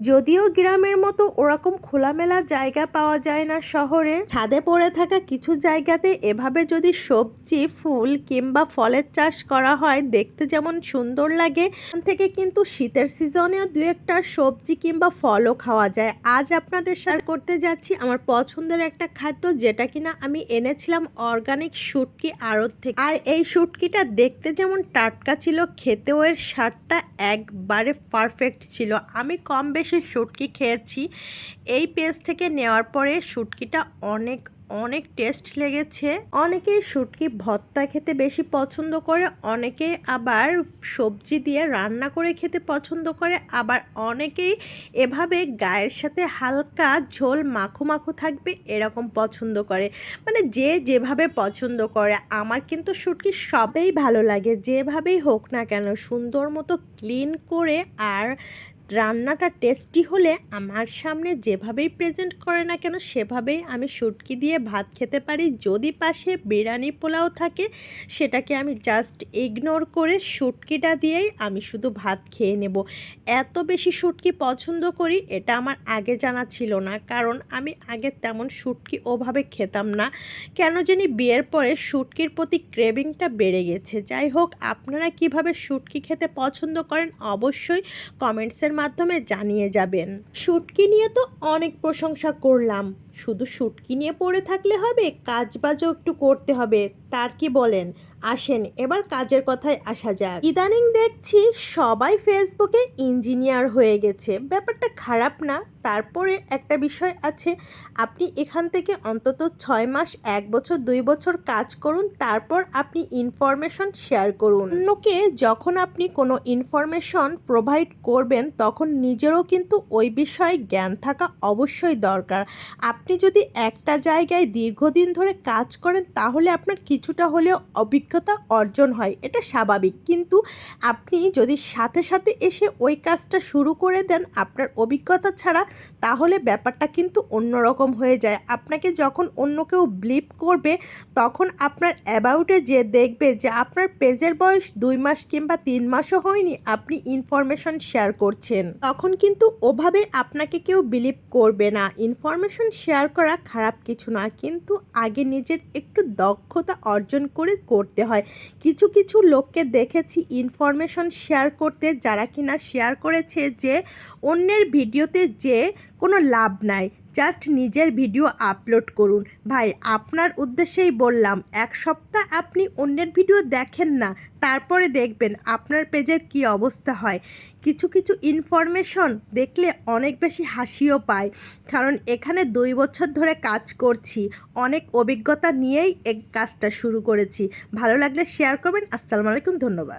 যদিও গ্রামের মতো ওরকম খোলামেলা জায়গা পাওয়া যায় না শহরে, ছাদে পড়ে থাকা কিছু জায়গাতে এভাবে যদি সবজি, ফুল কিংবা ফলের চাষ করা হয়, দেখতে যেমন সুন্দর লাগে। থেকে কিন্তু শীতের সিজনেও দু একটা সবজি কিংবা ফলও খাওয়া যায়। আজ আপনাদের সাথে করতে যাচ্ছি আমার পছন্দের একটা খাদ্য যেটা কিনা আমি এনেছিলাম অর্গানিক শুটকি আড়ত থেকে। আর এই শুটকিটা দেখতে যেমন টাটকা ছিল, খেতেও এর স্বাদটা একবারে পারফেক্ট ছিল। আমি কম বেশি শুটকি খেয়েছি। এই পেজ থেকে নেওয়ার পরে শুটকিটা অনেক অনেক টেস্ট লেগেছে। অনেকেই শুটকি ভর্তা খেতে বেশি পছন্দ করে, অনেকে আবার সবজি দিয়ে রান্না করে খেতে পছন্দ করে, আবার অনেকেই এভাবে গায়ের সাথে হালকা ঝোল মাখো মাখো থাকবে এরকম পছন্দ করে। মানে যে যেভাবে পছন্দ করে। আমার কিন্তু শুটকি সবেই ভালো লাগে, যেভাবেই হোক না কেন, সুন্দর মতো ক্লিন করে আর রান্নাটা টেস্টি হলে আমার সামনে যেভাবেই প্রেজেন্ট করে না কেন, সেভাবেই আমি শুটকি দিয়ে ভাত খেতে পারি। যদি পাশে বিরিয়ানি পোলাও থাকে, সেটাকে আমি জাস্ট ইগনোর করে শুটকিটা দিয়েই আমি শুধু ভাত খেয়ে নেব। এত বেশি শুটকি পছন্দ করি, এটা আমার আগে জানা ছিল না। কারণ আমি আগে তেমন শুটকি ওভাবে খেতাম না। কেন জানি বিয়ের পরে শুটকির প্রতি ক্রেভিংটা বেড়ে গেছে। যাই হোক, আপনারা কীভাবে শুটকি খেতে পছন্দ করেন, অবশ্যই কমেন্টসের মাধ্যমে জানিয়ে যাবেন। শুটকি নিয়ে তো অনেক প্রশংসা করলাম। শুধু শুটকি নিয়ে পড়ে থাকলে হবে কাজ বাজও একটু করতে হবে, তার কি বলেন? আসেন, এবার কাজের কথায় আসা যাক। ইদানিং দেখছি সবাই ফেসবুকে ইঞ্জিনিয়ার হয়ে গেছে। ব্যাপারটা খারাপ না, তারপরে একটা বিষয় আছে, আপনি এখান থেকে অন্তত ছয় মাস, এক বছর, দুই বছর কাজ করুন, তারপর আপনি ইনফরমেশন শেয়ার করুন। অন্যকে যখন আপনি কোনো ইনফরমেশন প্রোভাইড করবেন, তখন নিজেরও কিন্তু ওই বিষয়ে জ্ঞান থাকা অবশ্যই দরকার। আপনি যদি একটা জায়গায় দীর্ঘদিন ধরে কাজ করেন, তাহলে আপনার কিছুটা হলেও অভিজ্ঞতা অর্জন হয়। এটা স্বাভাবিক। কিন্তু আপনি যদি সাথে সাথে এসে ওই কাজটা শুরু করে দেন আপনার অভিজ্ঞতা ছাড়া, তাহলে ব্যাপারটা কিন্তু অন্যরকম হয়ে যায়। আপনাকে যখন অন্য কেউ ব্লিপ করবে, তখন আপনার অ্যাবাউটে যে দেখবে যে আপনার পেজের বয়স দুই মাস কিংবা তিন মাসও হয়নি, আপনি ইনফরমেশন শেয়ার করছেন। তখন কিন্তু ওভাবে আপনাকে কেউ বিলিভ করবে না। ইনফরমেশন শেয়ার করা খারাপ কিছু না, কিন্তু আগে নিজের একটু দক্ষতা অর্জন করে করতে হয়। কিছু কিছু লোককে দেখেছি ইনফরমেশন শেয়ার করতে, যারা কিনা শেয়ার করেছে যে, অন্যের ভিডিওতে যে কোনো লাভ নাই। জাস্ট নিজের ভিডিও আপলোড করুন। ভাই, আপনার উদ্দেশ্যেই বললাম, এক সপ্তাহ আপনি অন্যের ভিডিও দেখেন না, তারপরে দেখবেন আপনার পেজের কি অবস্থা হয়। কিছু কিছু ইনফরমেশন দেখলে অনেক বেশি হাসিও পায়। কারণ এখানে দুই বছর ধরে কাজ করছি, অনেক অভিজ্ঞতা নিয়েই এই কাজটা শুরু করেছি। ভালো লাগলে শেয়ার করবেন। আসসালামু আলাইকুম, ধন্যবাদ।